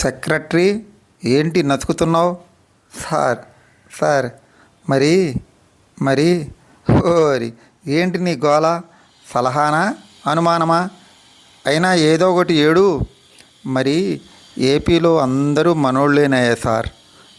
Secretary ఏంటి నతుకుతున్నావు? Sir sir మరి మరి ఓరి ఏంటి నీ గోల? సలహానా? అనుమానమా? అయినా ఏదో ఒకటి ఏడు. మరి ఏపీలో అందరూ మనోళ్ళేనాయే సార్.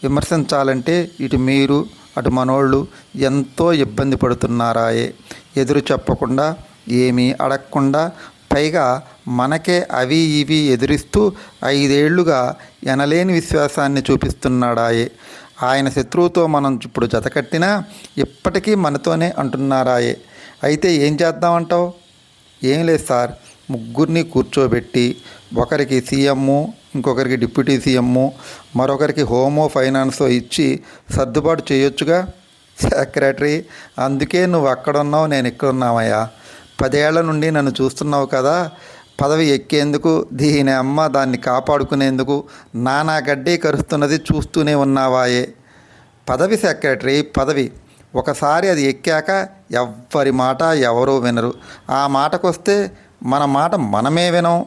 విమర్శించాలంటే ఇటు మీరు అటు మనోళ్ళు ఎంతో ఇబ్బంది పడుతున్నారాయే. ఎదురు చెప్పకుండా ఏమీ అడగకుండా పైగా మనకే అవి ఇవి ఎదురిస్తూ ఐదేళ్ళుగా ఎనలేని విశ్వాసాన్ని చూపిస్తున్నాడాయే. ఆయన శత్రువుతో మనం ఇప్పుడు జతకట్టినా ఇప్పటికీ మనతోనే అంటున్నారాయే. అయితే ఏం చేద్దామంటావు? ఏం లేదు సార్. ముగ్గురిని కూర్చోబెట్టి ఒకరికి సీఎంము ఇంకొకరికి డిప్యూటీ సీఎంము మరొకరికి హోమో ఫైనాన్సో ఇచ్చి సర్దుబాటు చేయొచ్చుగా? సెక్రటరీ అందుకే నువ్వు అక్కడ ఉన్నావు నేను ఇక్కడ ఉన్నామయ్యా పదేళ్ళ నుండి నన్ను చూస్తున్నావు కదా పదవి ఎక్కేందుకు దీని అమ్మ దాన్ని కాపాడుకునేందుకు నానా గడ్డి కరుస్తున్నది చూస్తూనే ఉన్నావాయే. పదవి సెక్రటరీ పదవి. ఒకసారి అది ఎక్కాక ఎవ్వరి మాట ఎవరూ వినరు. ఆ మాటకొస్తే మన మాట మనమే వినం.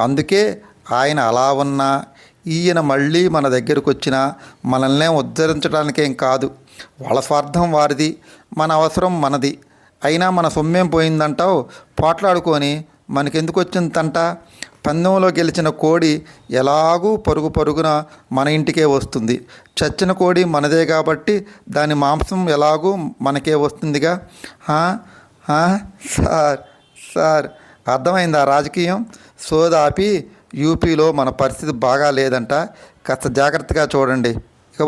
అందుకే ఆయన అలా ఉన్నా ఈయన మళ్ళీ మన దగ్గరకు వచ్చినా మనల్నే ఉద్ధరించడానికేం కాదు. వాళ్ళ స్వార్థం వారిది మన అవసరం మనది. అయినా మన సొమ్మేం పోయిందంటావు? పోట్లాడుకొని మనకెందుకు వచ్చిందంట పందెంలో గెలిచిన కోడి ఎలాగూ పరుగు పరుగున మన ఇంటికే వస్తుంది. చచ్చిన కోడి మనదే కాబట్టి దాని మాంసం ఎలాగూ మనకే వస్తుందిగా. సార్ సార్ అర్థమైందా రాజకీయం? సోదాపి యూపీలో మన పరిస్థితి బాగా లేదంట. కాస్త జాగ్రత్తగా చూడండి. ఇక